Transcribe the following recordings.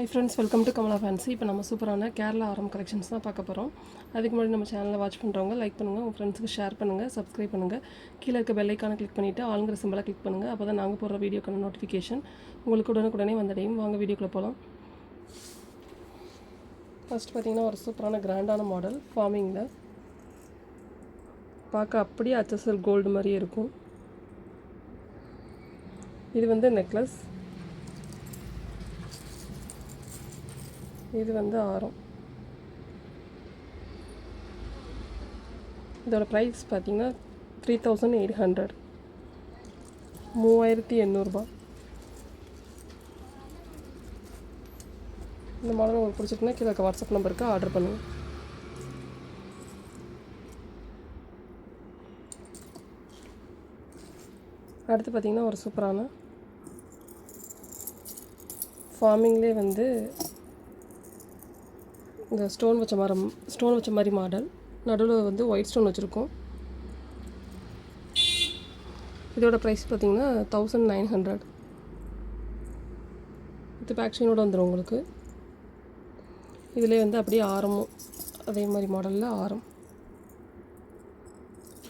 Hi friends welcome to Kamala fancy இப்போ நம்ம சூப்பரான கேரளா ஆரம் கலெக்ஷன்ஸ் தான் பார்க்க போகிறோம் அதுக்கு முன்னாடி நம்ம சேனலில் வாட்ச் பண்ணுறவங்க லைக் பண்ணுங்கள் உங்கள் ஃப்ரெண்ட்ஸுக்கு ஷேர் பண்ணுங்கள் சப்ஸ்கிரைப் பண்ணுங்கள் கீழே இருக்க பெல்லைக்கான கிளிக் பண்ணிவிட்டு ஆளுங்கிற சிம்பிளாக கிளிக் பண்ணுங்கள் அப்போ தான் நாங்கள் போடுற வீடியோக்கான நோட்டிஃபிகேஷன் உங்களுக்கு உடனுக்குடனே வந்தடையும். வாங்க வீடியோக்குள்ளே போகலாம் ஃபஸ்ட் பார்த்தீங்கன்னா ஒரு சூப்பரான கிராண்டான மாடல் ஃபார்மிங்கில் பார்க்க அப்படியே அச்சசல் கோல்டு மாதிரியே இருக்கும். இது வந்து நெக்லஸ் இது வந்து ஆரம் இதோட ப்ரைஸ் பார்த்தீங்கன்னா த்ரீ தௌசண்ட் எயிட் ஹண்ட்ரட் மூவாயிரத்தி எண்ணூறுபா. இந்த மாடல் உங்களுக்கு பிடிச்சிருக்குன்னா கீழே இருக்க வாட்ஸ்அப் நம்பருக்கு ஆர்டர் பண்ணுங்கள் அடுத்து பார்த்திங்கன்னா ஒரு சூப்பரான ஃபார்மிங்லேயே வந்து இந்த ஸ்டோன் வச்ச மரம் ஸ்டோன் வச்ச மாதிரி மாடல். நடுவில் வந்து ஒயிட் ஸ்டோன் வச்சுருக்கோம். இதோட ப்ரைஸ் பார்த்தீங்கன்னா தௌசண்ட் நைன் ஹண்ட்ரட் இது பேக்ஷனோடு வந்துடும் உங்களுக்கு. இதிலே வந்து அப்படியே ஆரமும். அதே மாதிரி மாடலில் ஆரம்.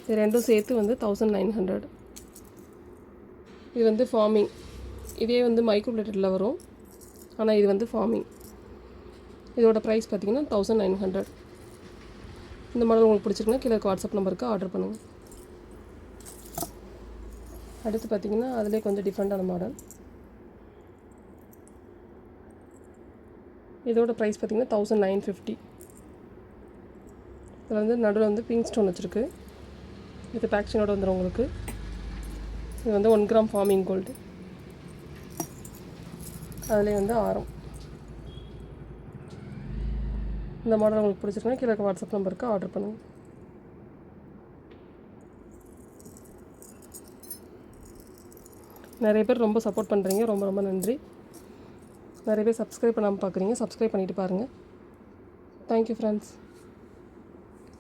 இது ரெண்டும் சேர்த்து வந்து தௌசண்ட் நைன் ஹண்ட்ரட் இது வந்து ஃபார்மிங் இதே வந்து மைக்ரோ பிளேட்டடில் வரும். ஆனால் இது வந்து ஃபார்மிங் இதோட ப்ரைஸ் பார்த்தீங்கன்னா தௌசண்ட் நைன் ஹண்ட்ரட் இந்த மாடல் உங்களுக்கு பிடிச்சிருக்குன்னா கீழே வாட்ஸ்அப் நம்பருக்கு ஆர்டர் பண்ணுங்கள் அடுத்து பார்த்தீங்கன்னா அதிலே கொஞ்சம் டிஃப்ரெண்ட்டான மாடல் இதோட ப்ரைஸ் பார்த்தீங்கன்னா தௌசண்ட் நைன் ஃபிஃப்டி இதில் வந்து நடுவில் வந்து பிங்க் ஸ்டோன் வச்சுருக்கு. இது பேக்ஷனோட வந்துடும் உங்களுக்கு. இது வந்து ஒன் கிராம் ஃபார்மிங் கோல்டு அதிலே வந்து ஆரம். இந்த மாடல் உங்களுக்கு பிடிச்சிருக்குன்னா கீழே வாட்ஸ்அப் நம்பருக்கு ஆர்டர் பண்ணுங்கள் நிறைய பேர் ரொம்ப சப்போர்ட் பண்ணுறீங்க ரொம்ப ரொம்ப நன்றி. நிறைய பேர் சப்ஸ்கிரைப் பண்ணாமல் பார்க்குறீங்க சப்ஸ்கிரைப் பண்ணிவிட்டு பாருங்கள் தேங்க்யூ ஃப்ரெண்ட்ஸ்